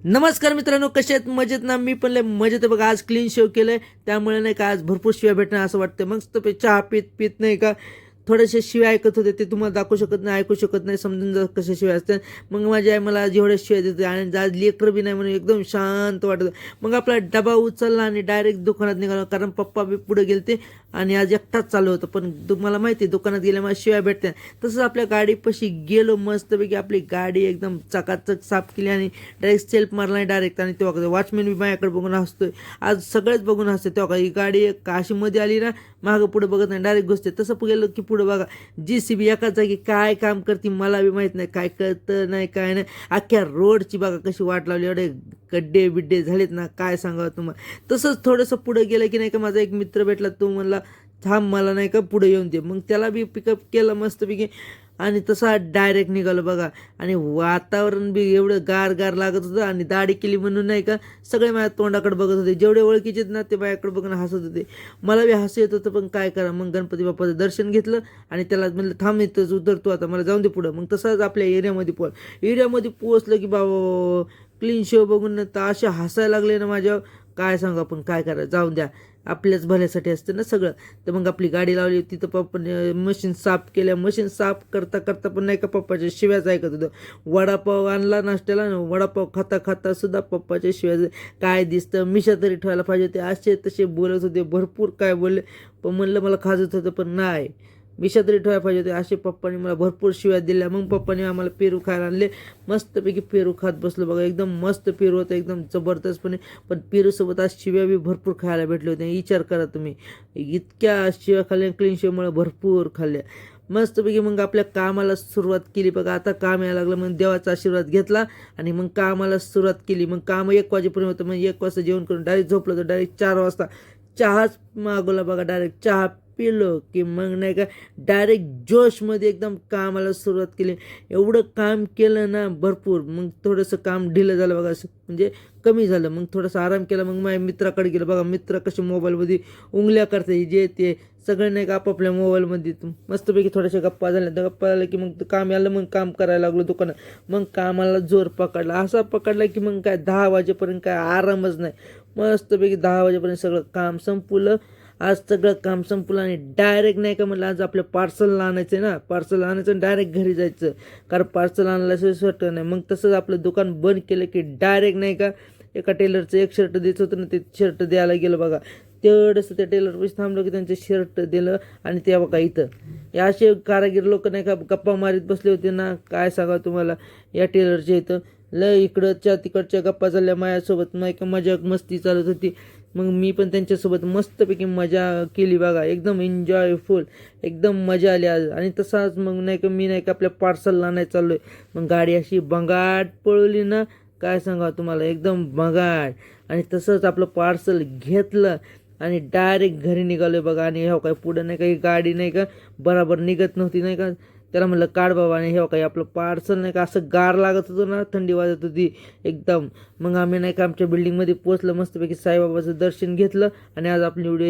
नमस्कार मित्रांनो कसे आहेत? मजेत ना? मी पण लय मजेत आहे. बघा आज क्लीन शेव केलं आहे त्यामुळे नाही का आज भरपूर शिव्या भेटणार असं वाटतं मस्त पे चहा पीत पीत नाही का? थोडेसे शिव्या ऐकत होते ते तुम्हाला दाखवू शकत नाही ऐकू शकत नाही समजून जा कशा शिव्या असतात. मग माझी आई मला जेवढ्या शिव्या देते आणि आज लेकर बी नाही म्हणून एकदम शांत वाटत. मग आपला डबा उचलला आणि डायरेक्ट दुकानात निघाला कारण पप्पा बी पुढे गेलते आणि आज एकटाच चालू होतं. पण तुम्हाला माहिती आहे दुकानात गेल्यामुळे शिव्या भेटते तसंच आपल्या गाडीपाशी गेलो मस्तपैकी आपली गाडी एकदम चकाचक साफ केली आणि डायरेक्ट सेल्फ मारला आणि डायरेक्ट आणि तेव्हा वॉचमॅन बी माझ्याकडे बघून हसतोय. आज सगळेच बघून हसते तेव्हा ही गाडी काशीमध्ये आली ना मागं पुढे बघत नाही डायरेक्ट घुसते तसं गेलं की पुढे बघा. जी सी बी एकाच जागी काय काम करते मला बी माहीत नाही. काय कळतं नाही काय नाही. अख्ख्या रोडची बघा कशी वाट लावली. एवढे गड्डे बिड्डे झालेत ना काय सांगावं तुम्हाला. तसंच थोडंसं पुढं गेलं की नाही का माझा एक मित्र भेटला. तो म्हणला थांब मला नाही का पुढे येऊन दे. मग त्याला बी पिकअप केलं मस्तपैकी. आणि तसा डायरेक्ट निघालो बघा. आणि वातावरण बी एवढं गार गार लागत होतं आणि दाढी केली म्हणून नाही का सगळे माझ्या तोंडाकडे बघत होते. जेवढे ओळखीचे आहेत ना ते माझ्याकडे बघून हसत होते. मला बी हसू येत होतं पण काय करा मग गणपती बाप्पाचं दर्शन घेतलं आणि त्याला म्हणलं थांब इथंच उतरतो आता मला जाऊन दे पुढं. मग तसाच आपल्या एरियामध्ये पोहोच एरियामध्ये पोहोचलं की बाबा क्लीन शो बघून तर असे हसायला लागले ना माझ्यावर. काय सांगू आपण काय करा जाऊन द्या. आपल्याच भल्यासाठी असतं ना सगळं. तर मग आपली गाडी लावली तिथं पप्पा मशीन साफ केल्या. मशीन साफ करता करता पण नाही का पप्पाच्या शिव्याच ऐकत होतं. वडापाव आणला नाश्त्याला ना वडापाव खाता खाता सुद्धा पप्पाच्या शिव्या काय दिसतं? मिशा तरी ठेवायला पाहिजे होते. असे तसे बोलत होते. भरपूर काय बोलले. पण म्हणलं मला खाजत होतं पण नाही. मिशा ठेवायला पाहिजे होते. असे पप्पाने मला भरपूर शिव्या दिल्या. मग पप्पाने आम्हाला पेरू खायला आणले. मस्तपैकी पेरू खात बसलो बघा. एकदम मस्त पेरू होतं. एकदम जबरदस्तपणे. पण पेरूसोबत आज शिव्या बी भरपूर खायला भेटले होते विचार करा तुम्ही. इतक्या शिव्या खाल्ल्या. क्लीन शिवमुळे भरपूर खाल्ल्या. मस्तपैकी मग आपल्या कामाला सुरुवात केली बघा. आता काम यायला लागलं. मग देवाचा आशीर्वाद घेतला. आणि मग कामाला सुरुवात केली. मग काम एक वाजेपर्यंत होतं. मग एक वाजता जेवण करून डायरेक्ट झोपलं तर डायरेक्ट चार वाजता चहाच मागवला बघा. डायरेक्ट चहा पिलो की मग नाही का डायरेक्ट जोशमध्ये एकदम कामाला सुरुवात केली. एवढं काम केलं ना भरपूर. मग थोडंसं काम ढिलं झालं बघा असं. म्हणजे कमी झालं. मग थोडंसं आराम केला. मग माझ्या मित्राकडे गेलं. बघा मित्र कसे मोबाईलमध्ये उंगल्या करते जे ते सगळे नाही का आपापल्या मोबाईलमध्ये. मस्तपैकी थोड्याशा गप्पा झाल्या. तर गप्पा झाल्या की मग काम आलं मग काम करायला लागलो दुकानात. मग कामाला जोर पकडला. असा पकडला की मग काय दहा वाजेपर्यंत काय आरामच नाही. मस्तपैकी दहा वाजेपर्यंत सगळं काम संपलं. आज सगळं काम संपलं आणि डायरेक्ट नाही का म्हटलं आज आपलं पार्सल आणायचं आहे ना. पार्सल आणायचं आणि डायरेक्ट घरी जायचं. कारण पार्सल आणल्याशिवाय शर्ट नाही. मग तसंच आपलं दुकान बंद केलं की डायरेक्ट नाही का एका टेलरचं एक शर्ट द्यायचं होतं ना ते शर्ट द्यायला गेलं बघा. तेवढंसं त्या टेलरपाशी थांबलं की त्यांचं शर्ट दिलं आणि ते बघा इथं. या असे कारागीर लोक नाही का गप्पा मारीत बसले होते ना? काय सांगा तुम्हाला? या टेलरच्या इथं. लय इकडच्या तिकडच्या गप्पा चालल्या माझ्यासोबत. नाही का मजा मस्ती चालत होती. मग मी पण त्यांच्यासोबत मस्तपैकी मजा केली बघा. एकदम एन्जॉयफुल एकदम मजा आली आज. आणि तसाच मग नाही का मी नाही का आपल्या पार्सलला नाही चाललो आहे मग गाडी अशी बंगाट पळवली ना? काय सांगा तुम्हाला? एकदम बंगाट. आणि तसंच आपलं पार्सल घेतलं. आणि डायरेक्ट घरी निघालो बघा आणि हो काय पुढं नाही काही गाडी नाही का बराबर निघत नव्हती नाही का? त्याला म्हणलं काढ बाबा. आणि हे काही आपलं पार्सल नाही का? असं गार लागत होतं ना थंडी वाजत होती एकदम. मग आम्ही नाही का आमच्या बिल्डिंगमध्ये पोचलं मस्तपैकी साईबाबाचं दर्शन घेतलं आणि आज आपली व्हिडिओ